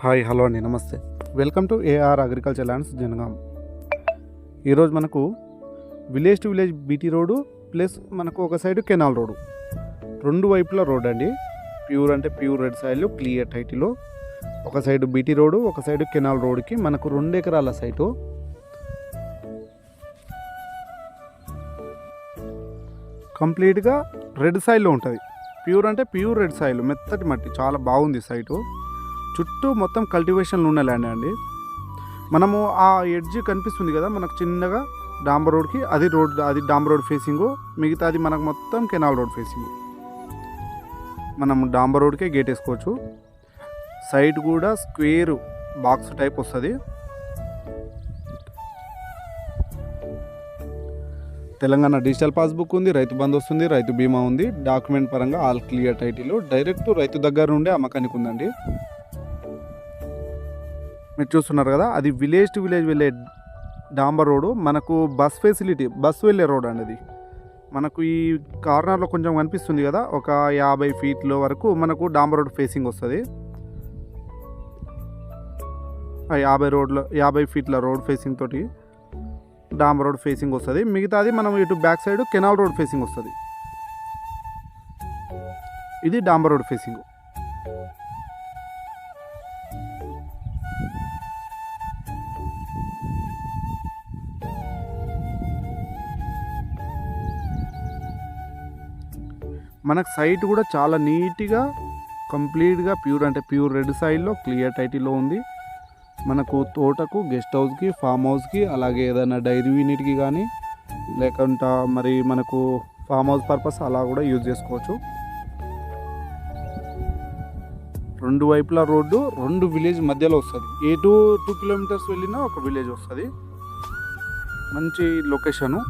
Hi hello అండి నమస్తే. Welcome to AR agriculture lands Jangaon. ఈరోజు మనకు village to village BT road plus మనకు ఒక సైడ్ కెనాల్ రోడ్డు. రెండు వైపుల రోడ్ అండి. ప్యూర్ అంటే ప్యూర్ రెడ్ సాయిల్ క్లియర్ టైటిలో. ఒక సైడ్ బీటీ రోడ్డు ఒక సైడ్ కెనాల్ రోడ్డుకి మనకు రెండు ఎకరాల సైటు కంప్లీట్గా రెడ్ సాయిల్లో ఉంటుంది. ప్యూర్ అంటే ప్యూర్ రెడ్ సాయిల్ మెత్తటి మట్టి చాలా బాగుంది సైటు చుట్టూ మొత్తం కల్టివేషన్లు ఉన్న ల్యాండ్ అండి. మనము ఆ ఎడ్జ్ కనిపిస్తుంది కదా మనకు చిన్నగా డాంబర్ రోడ్కి అది రోడ్ అది డాంబర్ రోడ్ ఫేసింగ్ మిగతాది మనకు మొత్తం కెనాల్ రోడ్ ఫేసింగ్ మనం డాంబర్ రోడ్కే గేట్ వేసుకోవచ్చు. సైడ్ కూడా స్క్వేర్ బాక్స్ టైప్ వస్తుంది. తెలంగాణ డిజిటల్ పాస్బుక్ ఉంది రైతు బంధు వస్తుంది రైతు బీమా ఉంది. డాక్యుమెంట్ పరంగా ఆల్ క్లియర్ టైటిల్ డైరెక్ట్ రైతు దగ్గర నుండే అమ్మకానికి ఉందండి. మీరు చూస్తున్నారు కదా అది విలేజ్ టు విలేజ్ వెళ్ళే డాంబర్ రోడ్. మనకు బస్ ఫెసిలిటీ బస్ వెళ్ళే రోడ్ అండి అది. మనకు ఈ కార్నర్లో కొంచెం కనిపిస్తుంది కదా ఒక యాభై ఫీట్ల వరకు మనకు డాంబర్ రోడ్ ఫేసింగ్ వస్తుంది. ఆ యాభై రోడ్లో యాభై ఫీట్ల రోడ్ ఫేసింగ్ తోటి డాంబర్ రోడ్ ఫేసింగ్ వస్తుంది. మిగతాది మనం ఇటు back side canal road facing వస్తుంది. ఇది డాంబర్ రోడ్ ఫేసింగ్. మనకు సైట్ కూడా చాలా నీట్గా కంప్లీట్గా ప్యూర్ అంటే ప్యూర్ రెడ్ సైడ్లో క్లియర్ టైటిల్లో ఉంది. మనకు తోటకు గెస్ట్ హౌస్కి ఫామ్ హౌస్కి అలాగే ఏదైనా డైరీ యూనిట్కి కానీ లేకుంటా మరి మనకు ఫామ్ హౌస్ పర్పస్ అలా కూడా యూజ్ చేసుకోవచ్చు. రెండు వైపులా రోడ్డు రెండు విలేజ్ మధ్యలో వస్తుంది. ఏ టూ టూ కిలోమీటర్స్ వెళ్ళినా ఒక విలేజ్ వస్తుంది. మంచి లొకేషను.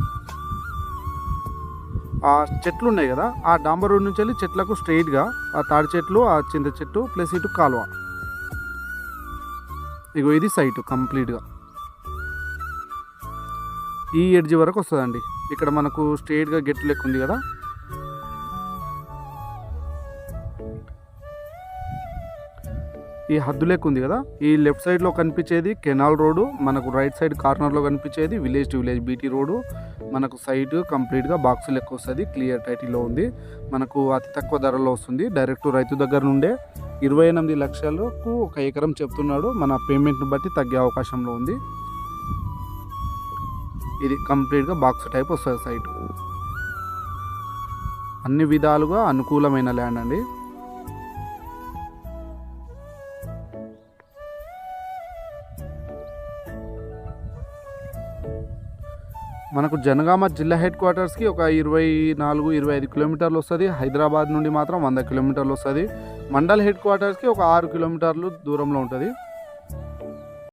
ఆ చెట్లు ఉన్నాయి కదా ఆ డాంబర్ రోడ్ నుంచి వెళ్ళి చెట్లకు స్ట్రైట్గా ఆ తాడి చెట్లు ఆ చింత చెట్టు ప్లస్ ఇటు కాలువ. ఇగో ఇది సైట్ కంప్లీట్గా ఈ ఎడ్జ్ వరకు వస్తుందండి. ఇక్కడ మనకు స్ట్రైట్గా గెట్ లెక్క ఉంది కదా. ఈ హద్దు లెక్క ఉంది కదా? ఈ లెఫ్ట్ సైడ్లో కనిపించేది కెనాల్ రోడ్డు మనకు రైట్ సైడ్ కార్నర్లో కనిపించేది village to village BT road. మనకు సైట్ కంప్లీట్గా బాక్స్ లెక్క వస్తుంది క్లియర్ టైటిల్లో ఉంది. మనకు అతి తక్కువ ధరలో వస్తుంది డైరెక్ట్ రైతు దగ్గర నుండే. ఇరవై ఎనిమిది లక్షలకు ఒక ఎకరం చెప్తున్నాడు మన పేమెంట్ని బట్టి తగ్గే అవకాశంలో ఉంది. ఇది కంప్లీట్గా బాక్స్ టైప్ వస్తుంది సైట్. అన్ని విధాలుగా అనుకూలమైన ల్యాండ్ అండి. మనకు జనగామ జిల్లా హెడ్ క్వార్టర్స్కి ఒక ఇరవై నాలుగు ఇరవై ఐదు కిలోమీటర్లు వస్తుంది. హైదరాబాద్ నుండి మాత్రం వంద కిలోమీటర్లు వస్తుంది. మండల్ హెడ్ క్వార్టర్స్కి ఒక ఆరు కిలోమీటర్లు దూరంలో ఉంటుంది.